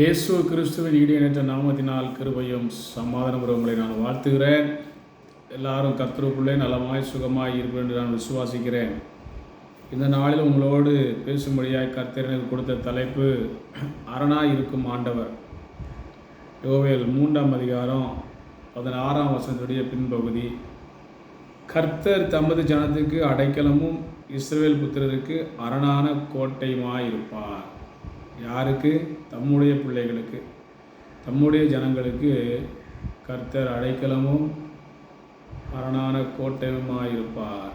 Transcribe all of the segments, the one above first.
இயேசு கிறிஸ்துவின் ஈடியனற்ற நாமத்தினால் கிருபையும் சமாதானம் உங்களை நான் வாழ்த்துகிறேன். எல்லாரும் கர்த்தருக்குள்ளே நலமாய் சுகமாய் இருப்பேன் என்று நான் விசுவாசிக்கிறேன். இந்த நாளில் உங்களோடு பேசும்படியாய் கர்த்தரனுக்கு கொடுத்த தலைப்பு அரணாய் இருக்கும் ஆண்டவர். யோவேல் மூன்றாம் அதிகாரம் பதினாறாம் வசனத்துடைய பின்பகுதி. கர்த்தர் தமது ஜனத்துக்கு அடைக்கலமும் இஸ்ரேல் புத்திரருக்கு அரணான கோட்டையுமாயிருப்பார். யாருக்கு? தம்முடைய பிள்ளைகளுக்கு. தம்முடைய ஜனங்களுக்கு கர்த்தர் அடைக்கலமும் அரணான கோட்டையுமாயிருப்பார். இருப்பார்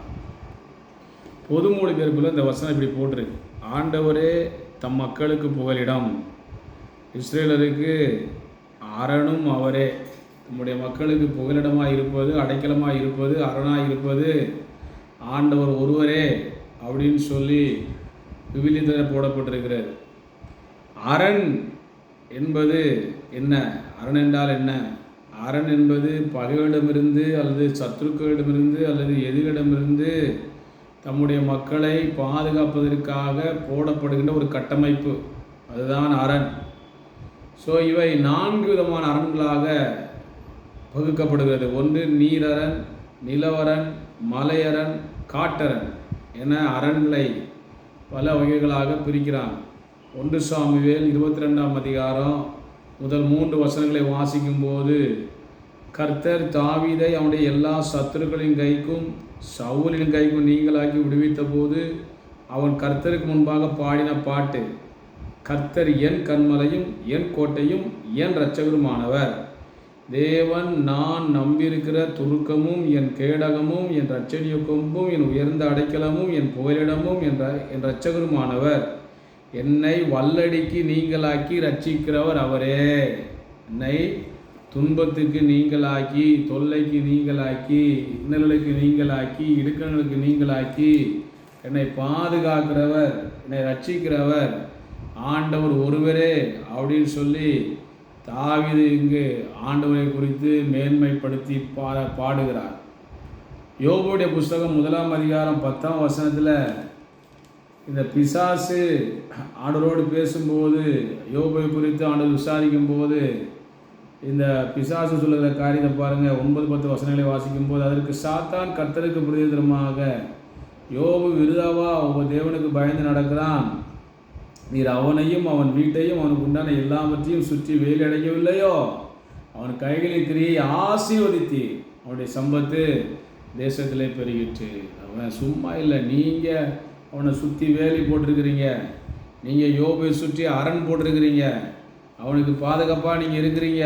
பொது மொழிபெயர்ப்பில் இந்த வசனம் இப்படி போட்டிருக்கு. ஆண்டவரே தம் மக்களுக்கு புகலிடம். இஸ்ரேலருக்கு அரணும் அவரே. நம்முடைய மக்களுக்கு புகலிடமாக இருப்பது அடைக்கலமாக இருப்பது அரணாக இருப்பது ஆண்டவர் ஒருவரே அப்படின்னு சொல்லி விவிலியத்தில் போடப்பட்டிருக்கிறது. அரண் என்பது என்ன? அரண் என்றால் என்ன? அரண் என்பது பகைகளிடமிருந்து அல்லது சத்துருக்களிடமிருந்து அல்லது எதிரிடமிருந்து தம்முடைய மக்களை பாதுகாப்பதற்காக போடப்படுகின்ற ஒரு கட்டமைப்பு. அதுதான் அரண். ஸோ இவை நான்கு விதமான அரண்களாக பகுக்கப்படுகிறது. ஒன்று நீரரண் நிலவரண் மலையரண் காட்டரண் என அரண்களை பல வகைகளாக பிரிக்கிறான். ஒன்று சாமிவேல் இருபத்தி ரெண்டாம் அதிகாரம் முதல் மூன்று வசனங்களை வாசிக்கும்போது கர்த்தர் தாவீதை அவனுடைய எல்லா சத்துருக்களின் கைக்கும் சவுலின் கைக்கும் நீங்களாக்கி விடுவித்த போது அவன் கர்த்தருக்கு முன்பாக பாடின பாட்டு கர்த்தர் என் கண்மலையும் என் கோட்டையும் என் இரட்சகருமானவர். தேவன் நான் நம்பியிருக்கிற துருக்கமும் என் கேடகமும் என் ரட்சணிய கொம்பும் என் உயர்ந்த அடைக்கலமும் என் புகலிடமும் என்ற என் இரட்சகருமானவர். என்னை வல்லடிக்கு நீங்களாக்கி ரட்சிக்கிறவர் அவரே. என்னை துன்பத்துக்கு நீங்களாக்கி தொல்லைக்கு நீங்களாக்கி இன்னல்களுக்கு நீங்களாக்கி இடுக்கங்களுக்கு நீங்களாக்கி என்னை பாதுகாக்கிறவர் என்னை ரட்சிக்கிறவர் ஆண்டவர் ஒருவரே அப்படின்னு சொல்லி தாவிது இங்கு ஆண்டவரை குறித்து மேன்மைப்படுத்தி பா பாடுகிறார். யோபுடைய புஸ்தகம் முதலாம் அதிகாரம் பத்தாம் வசனத்தில் இந்த பிசாசு ஆண்டரோடு பேசும்போது யோபை குறித்து ஆண்டவர் விசாரிக்கும் போது இந்த பிசாசு சொல்லுகிற காரியத்தை பாருங்கள் ஒன்பது பத்து வசனங்களை வாசிக்கும் போது அதற்கு சாத்தான் கர்த்தருக்கு பிரதிதரமாக யோபு விருதாவா அவன் தேவனுக்கு பயந்து நடக்கிறான். நீர் அவனையும் அவன் வீட்டையும் அவனுக்கு உண்டான எல்லாவற்றையும் சுற்றி வேலி அடைக்கவில்லையோ அவன் கைகளின் கிரியை ஆசீர்வதித்து அவனுடைய சம்பத்து தேசத்திலே பெருகிற்று. அவன் சும்மா இல்லை நீங்கள் அவனை சுற்றி வேலி போட்டிருக்கிறீங்க. நீங்கள் யோபை சுற்றி அரண் போட்டிருக்கிறீங்க. அவனுக்கு பாதுகாப்பாக நீங்கள் இருக்கிறீங்க.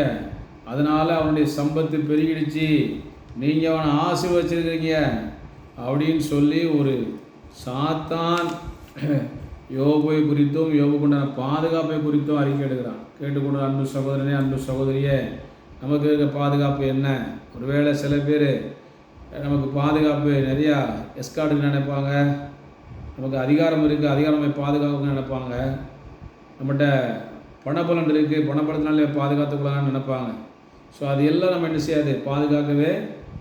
அதனால் அவனுடைய சம்பத்து பெருகிடுச்சு. நீங்கள் அவனை ஆசை வச்சுருக்கிறீங்க அப்படின்னு சொல்லி ஒரு சாத்தான் யோபை குறித்தும் யோபுக்குண்டான பாதுகாப்பை குறித்தும் அறிக்கை எடுக்கிறான். கேட்டுக்கொண்டு அன்பு சகோதரனே அன்பு சகோதரியே நமக்கு இருக்க பாதுகாப்பு என்ன? ஒருவேளை சில பேர் நமக்கு பாதுகாப்பு நிறையா எஸ்கார்டுன்னு நினைப்பாங்க. நமக்கு அதிகாரம் இருக்குது அதிகாரமே பாதுகாக்கணும்னு நினைப்பாங்க. நம்மகிட்ட பணபலன் இருக்குது பணப்பலத்தினாலே பாதுகாத்துக்கலாம்னு நினைப்பாங்க. ஸோ அது எல்லாம் நம்ம என்ன செய்யாது? பாதுகாக்கவே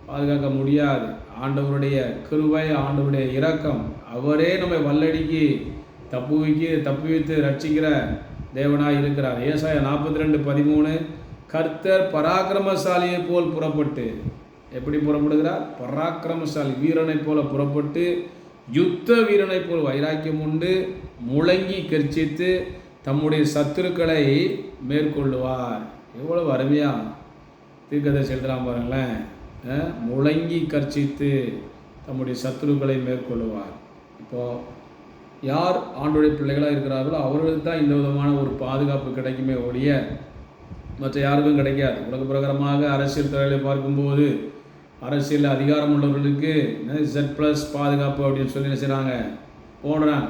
பாதுகாக்க முடியாது. ஆண்டவருடைய கிருவை ஆண்டவருடைய இரக்கம் அவரே நம்மை வல்லடிக்கு தப்பு வைக்க தப்பு வைத்து ரட்சிக்கிற தேவனாக இருக்கிறார். ஏசாய நாற்பத்தி ரெண்டு பதிமூணு கர்த்தர் பராக்கிரமசாலியை போல் புறப்பட்டு எப்படி புறப்படுகிறார்? பராக்கிரமசாலி வீரனைப் போல புறப்பட்டு யுத்த வீரனை போல் வைராக்கியம் உண்டு. முழங்கி கர்ச்சித்து தம்முடைய சத்துருக்களை மேற்கொள்ளுவார். எவ்வளவு அருமையா தீர்க்கதை எழுதலாம் பாருங்களேன். முழங்கி கர்ச்சித்து தம்முடைய சத்துருக்களை மேற்கொள்ளுவார். இப்போது யார் ஆண்டுடைய பிள்ளைகளாக இருக்கிறார்களோ அவர்களுக்கு தான் இந்த விதமான ஒரு பாதுகாப்பு கிடைக்குமே ஒழிய மற்ற யாருக்கும் கிடைக்காது. உலக பிரகாரமாக அரசியல் துறைகளை பார்க்கும்போது அரசியல் அதிகாரம் உள்ளவர்களுக்கு ஜெட் ப்ளஸ் பாதுகாப்பு அப்படின்னு சொல்லி என்ன செய்கிறாங்க போடுறாங்க.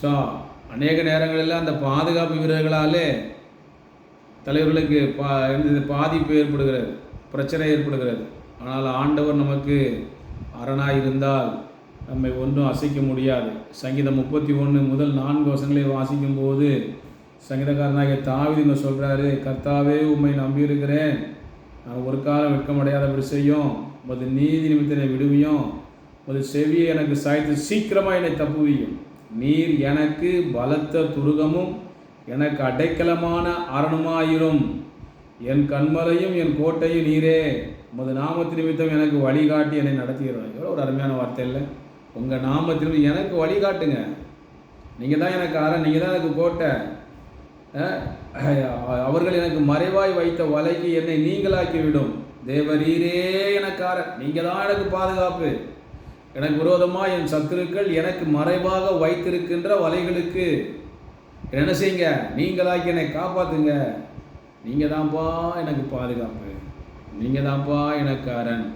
ஸோ அநேக நேரங்களில் அந்த பாதுகாப்பு வீரர்களாலே தலைவர்களுக்கு பா பாதிப்பு ஏற்படுகிறது பிரச்சனை ஏற்படுகிறது. ஆனால் ஆண்டவர் நமக்கு அரணாக இருந்தால் நம்மை ஒன்றும் அசைக்க முடியாது. சங்கீதம் முப்பத்தி ஒன்று முதல் நான்கு வசங்களை வாசிக்கும் போது சங்கீதக்காரனாகிய தாவிதுங்க சொல்கிறாரு கர்த்தாவே உண்மை நம்பியிருக்கிறேன். ஒரு காலம் வெட்கமடையாதபடி செய்யும். உமது நீதி நிமித்தனை விடுவியும். உமது செவியை எனக்கு சாய்த்து சீக்கிரமாக என்னை தப்புவியும். நீர் எனக்கு பலத்த துருகமும் எனக்கு அடைக்கலமான அரணுமாயிரும். என் கண்மலையும் என் கோட்டையும் நீரே. உமது நாமத்து நிமித்தம் எனக்கு வழிகாட்டி என்னை நடத்திடுறோம் எவ்வளோ ஒரு அருமையான வார்த்தை இல்லை. உங்கள் நாமத்திலும் எனக்கு வழிகாட்டுங்க. நீங்கள் தான் எனக்கு அரண் நீங்கள் தான் எனக்கு கோட்டை. அவர்கள் எனக்கு மறைவாய் வைத்த வலைக்கு என்னை நீங்களாக்கிவிடும். தேவரீரே எனக்காரன் நீங்கள் தான் எனக்கு பாதுகாப்பு. எனக்கு விரோதமாக என் சத்துருக்கள் எனக்கு மறைவாக வைத்திருக்கின்ற வலைகளுக்கு. என்ன செய்யுங்க? நீங்களாக்கி என்னை காப்பாற்றுங்க நீங்கள் தான்ப்பா எனக்கு பாதுகாப்பு. நீங்கள் தான்ப்பா எனக்காரன்.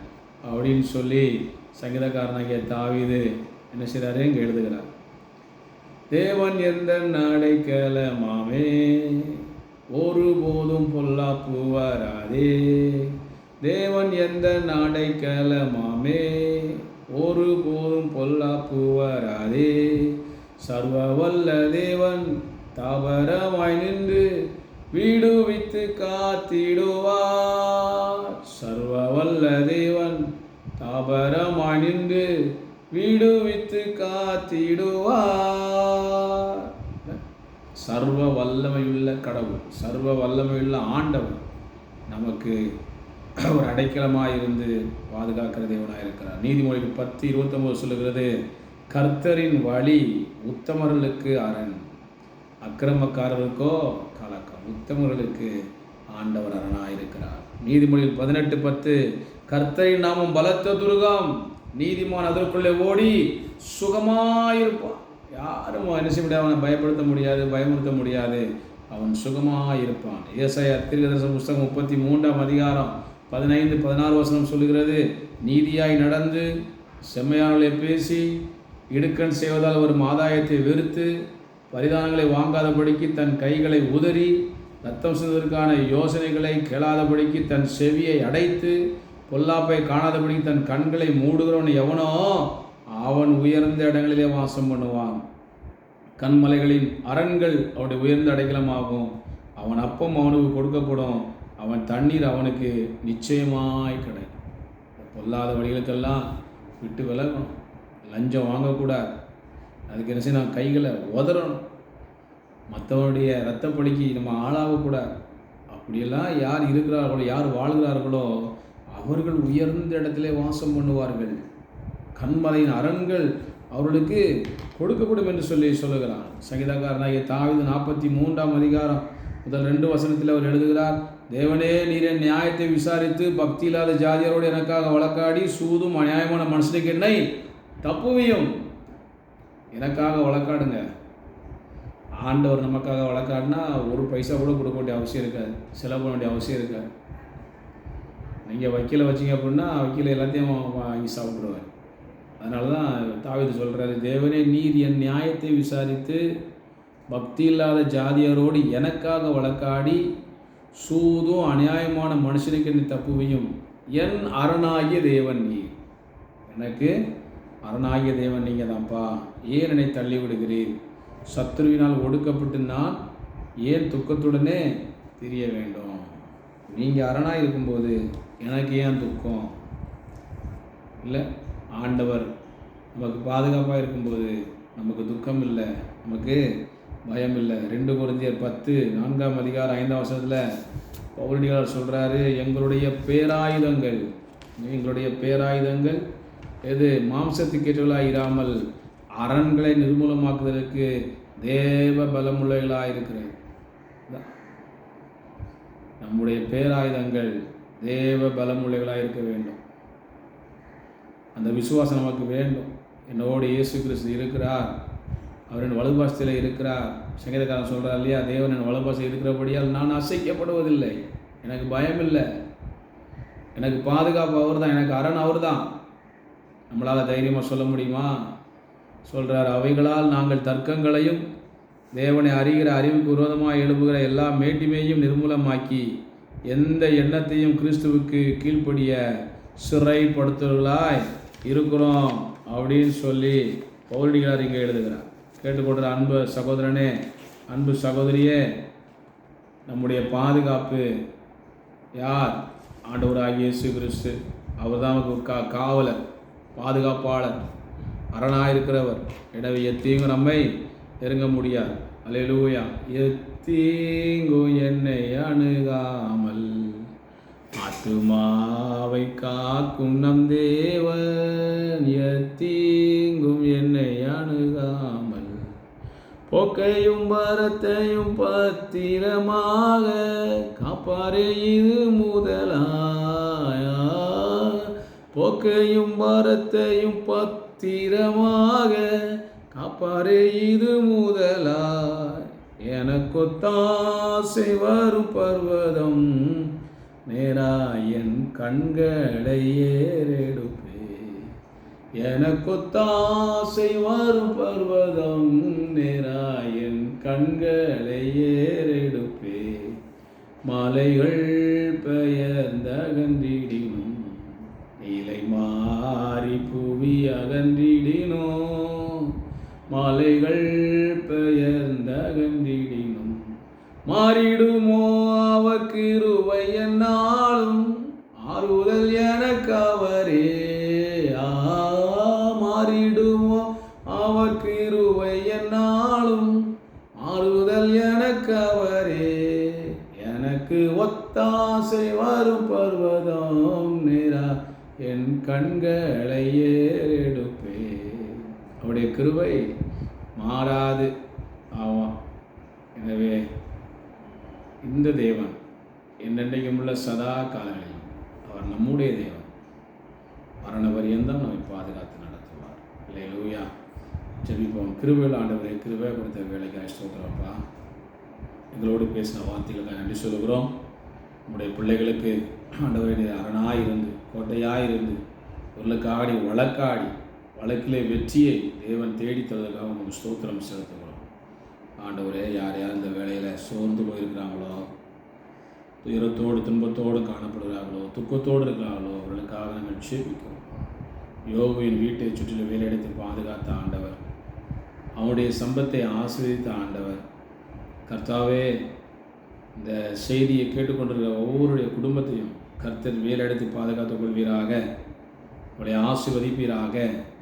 அப்படின்னு சொல்லி சங்கீதக்காரனாகிய தாவிது என்ன செய்கிறாரு இங்கே எழுதுகிறார். தேவன் எந்த நடைக்கலமாமே ஒருபோதும் பொல்லாப்பு வராதே தேவன் எந்த நடைக்கலமாமே ஒருபோதும் பொல்லாப்பு வராதே சர்வ வல்ல தேவன் தாவரமாய் நின்று விடுவித்து காத்திடுவார். சர்வ வல்ல தேவன் தாபரமாய் நின்று விடுவித்து காத்திடுவார். சர்வ வல்லமையுள்ள கடவுள் சர்வ வல்லமையுள்ள ஆண்டவர் நமக்கு ஒரு அடைக்கலமாக இருந்து பாதுகாக்கிற தேவனாக இருக்கிறார். நீதிமொழிகள் பத்து இருபத்தொம்போது சொல்லுகிறது கர்த்தரின் வழி உத்தமர்களுக்கு அரண் அக்கிரமக்காரருக்கோ கலக்கம். உத்தமர்களுக்கு ஆண்டவர் அரணாக இருக்கிறார். நீதிமொழியில் பதினெட்டு பத்து கர்த்தரின் நாமும் பலத்த துருகம் நீதிமான் அதற்குள்ளே ஓடி சுகமாயிருப்பான். யாரும் என்ன செய்ய முடியாது அவனை பயப்படுத்த முடியாது பயமுறுத்த முடியாது. அவன் சுகமாக இருப்பான். ஏசாயா தீர்க்கதரிசன புஸ்தகம் முப்பத்தி மூன்றாம் அதிகாரம் பதினைந்து பதினாறு வசனம் சொல்லுகிறது நீதியாய் நடந்து செம்மையானவர்களை பேசி இடுக்கண் செய்வதால் வரும் ஆதாயத்தை வெறுத்து பரிதானங்களை வாங்காதபடிக்கு தன் கைகளை உதறி ரத்தம் செய்வதற்கான யோசனைகளை கேளாதபடிக்கு தன் செவியை அடைத்து பொல்லாப்பை காணாதபடி தன் கண்களை மூடுகிறவன் எவனோ அவன் உயர்ந்த இடங்களிலே வாசம் பண்ணுவான். கண்மலைகளின் அரண்கள் அவனுடைய உயர்ந்த அடைக்கலமாகும். அவன் அப்பம் அவனுக்கு கொடுக்கப்படும். அவன் தண்ணீர் அவனுக்கு நிச்சயமாய் கிடைக்கும். பொல்லாத வழிகளுக்கெல்லாம் விட்டு விலகணும். லஞ்சம் வாங்கக்கூடாது. அதுக்கு என்ன செய்யணும்? கைகளை உதறணும். மற்றவனுடைய இரத்தப்படிக்கு நம்ம ஆளாகக்கூடாது. அப்படியெல்லாம் யார் இருக்கிறார்களோ யார் வாழ்கிறார்களோ அவர்கள் உயர்ந்த இடத்திலே வாசம் பண்ணுவார்கள். கண்மலையின் அரண்கள் அவர்களுக்கு கொடுக்கப்படும் என்று சொல்லி சொல்லுகிறான். சங்கீதக்காரனாகிய தாவிது நாற்பத்தி மூன்றாம் அதிகாரம் முதல் ரெண்டு வசனத்தில் அவர் எழுதுகிறார் தேவனே நீர் என் நியாயத்தை விசாரித்து பக்தி இல்லாத ஜாதியரோடு எனக்காக வழக்காடி சூதும் அநியாயமான மனுஷனுக்கு என்னை தப்புவியும். எனக்காக வழக்காடுங்க. ஆண்டவர் நமக்காக வழக்காடினா ஒரு பைசா கூட கொடுக்க வேண்டிய அவசியம் இருக்காது. செலவு பண்ண வேண்டிய அவசியம் இருக்காது. நீங்கள் வக்கீலை வச்சீங்க அப்படின்னா வக்கீல் எல்லாத்தையும் வாங்கி சாப்பிட்ருவார் அதனால தான் தாவிது சொல்கிறாரு தேவனே நீர் என் நியாயத்தை விசாரித்து பக்தி இல்லாத ஜாதியரோடு எனக்காக வழக்காடி சூதும் அநியாயமான மனுஷனுக்கு நீ தப்புவையும். என் அரணாகிய தேவன் நீ. எனக்கு அரணாகிய தேவன் நீங்கள் தான்ப்பா ஏன் என்னை தள்ளி விடுகிறீர் சத்ருவினால் ஒடுக்கப்பட்டு நான் ஏன் துக்கத்துடனே தெரிய வேண்டும்? நீங்கள் அரணாக இருக்கும்போது எனக்கு ஏன் துக்கம்? இல்லை ஆண்டவர் நமக்கு பாதுகாப்பாக இருக்கும்போது நமக்கு துக்கம் இல்லை நமக்கு பயம் இல்லை ரெண்டு குருந்தியர் பத்து நான்காம் அதிகாரம் ஐந்தாம் வருஷத்தில் பௌரடிகார் சொல்கிறாரு எங்களுடைய பேராயுதங்கள் எங்களுடைய பேராயுதங்கள் எது? மாம்சத்துக்கேற்றவர்களாக இராமல் அரண்களை நிர்மூலமாக்குவதற்கு தேவ பலமுள்ளவர்களாக இருக்கிறது நம்முடைய பேராயுதங்கள் தேவ பலமுள்ளவர்களாக இருக்க வேண்டும். அந்த விசுவாசம் நமக்கு வேண்டும். என்னோடு இயேசு கிறிஸ்து இருக்கிறார். அவர் என் வலுபாசத்தில் இருக்கிறார். சங்கீதக்காரன் சொல்கிறார் இல்லையா? தேவன் என் வலுபாசம் இருக்கிறபடியால் நான் அசைக்கப்படுவதில்லை. எனக்கு பயம் இல்லை எனக்கு பாதுகாப்பு அவர் தான் எனக்கு அரண் அவர் தான் நம்மளால் தைரியமாக சொல்ல முடியுமா? சொல்கிறார் அவைகளால் நாங்கள் தர்க்கங்களையும் தேவனை அறிகிற அறிவுக்கு விரோதமாக எழுப்புகிற எல்லா மேட்டிமையும் நிர்மூலமாக்கி எந்த எண்ணத்தையும் கிறிஸ்துவுக்கு கீழ்ப்படிய சிறைப்படுத்துவர்களாய் இருக்கிறோம் அப்படின்னு சொல்லி பௌரடிகளார் இங்கே எழுதுகிறார். கேட்டுக்கொண்ட அன்பு சகோதரனே அன்பு சகோதரியே நம்முடைய பாதுகாப்பு யார்? ஆண்டவராகிய இயேசு கிறிஸ்து அவர் தான் நமக்கு கா காவலர் பாதுகாப்பாளர் அரணாக இருக்கிறவர் எனவே எத்தீங்கும் நம்மை நெருங்க முடியாது. அல்லேலூயா எத்தீங்கும் என்னை அணுகாமல் ஆத்துமாவை காக்கும் நம் தேவன் எத்தீங்கும் என்னை அணுகாமல் போக்கையும் பரத்தையும் பத்திரமாக காப்பாரே இது முதலாயா? போக்கையும் பரத்தையும் பத்திரமாக காப்பாரே இது முதலாய். எனக்கொத்தாசை வரும் பர்வதம் நேரா கண்களை ஏறெடுப்பே. எனக்கொத்தாசை வரும் பர்வதம் நேரா கண்களை ஏறெடுப்பே. மலைகள் பெயர்ந்த அகன்றிடினும் இலை மாறி புவி அகன்றிடினோ. மலைகள் பெயர்ந்த அகன்றிடினும் மாறிடுமோ கிருவை என்னாலும் ஆறுதல் எனக்கு அவரே. ஆ மாறிடுமோ? அவக்கு இருவை என்னாலும் ஆறுதல் எனக்கு அவரே. எனக்கு ஒத்தாசை வரும் பர்வதம் நேரா என் கண்களை ஏறெடுப்பே அவருடைய கிருவை மாறாது. ஆமாம். எனவே இந்த தேவன் என்னென்றைக்கும் உள்ள சதா காலங்களில் அவர் நம்முடைய தேவன். மரண பரியந்தம் நம்மை பாதுகாத்து நடத்துவார். இல்லை லூயா ஜெபிப்போம். கிருபையில் ஆண்டவரை கிருபை கொடுத்த வேலைக்கு ஸ்தோத்திரப்பா எங்களோடு பேசின வார்த்தைகளுக்காக நன்றி சொல்லுகிறோம். உங்களுடைய பிள்ளைகளுக்கு ஆண்டவரை அரணாக இருந்து கோட்டையாய் இருந்து உள்ளக்காடி வழக்காடி வழக்கிலே வெற்றியை தேவன் தேடி தருவதற்காக உங்களுக்கு ஸ்தோத்திரம் செலுத்துகிறோம். ஆண்டவரே யார் யார் இந்த வேலையில் சோர்ந்து போயிருக்கிறாங்களோ துயரத்தோடு துன்பத்தோடு காணப்படுகிறார்களோ துக்கத்தோடு இருக்கிறார்களோ அவர்களுக்காக நாங்கள் சேபிக்கிறோம் யோகுவின் வீட்டை சுற்றிலும் வேலையெடுத்து பாதுகாத்த ஆண்டவர் அவனுடைய சம்பத்தை ஆசிரியத்த ஆண்டவர் கர்த்தாவே இந்த செய்தியை கேட்டுக்கொண்டிருக்கிற ஒவ்வொருடைய குடும்பத்தையும் கர்த்தர் வேலையெடுத்து பாதுகாத்துக் கொள்வீராக அவருடைய ஆசிர்வதிப்பீராக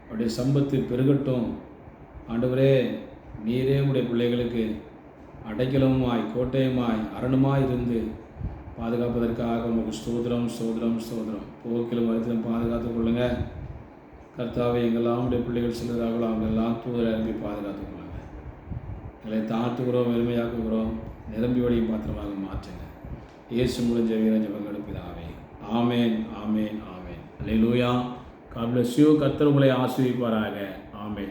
அவருடைய சம்பத்து பெருகட்டும். ஆண்டவரே நீரே உடைய பிள்ளைகளுக்கு அடைக்கலமுமாய் கோட்டையுமாய் அரணுமாய் இருந்து பாதுகாப்பதற்காக உங்களுக்கு சோதரம் சோதரம் சோதரம் போக்கிலும் வருத்திலும் பாதுகாத்துக் கொள்ளுங்க. கர்த்தாவை எங்கெல்லாம் உடைய பிள்ளைகள் செல்வதாகளோ அவங்கெல்லாம் தூதரை அனுப்பி பாதுகாத்துக் கொள்ளுங்க. எங்களை தாழ்த்துகிறோம் வெறுமையாக்குகிறோம். நிரம்பி வழியும் பாத்திரமாக மாற்றுங்க. இயேசு முடிஞ்ச வீரஞ்ச பங்கெடுப்பிதாவே ஆமேன் ஆமேன் ஆமேன். அல்லையூயா காட் பிளஸ் யூ கர்த்தர் உங்களை ஆசிரியப்பாராக ஆமேன்.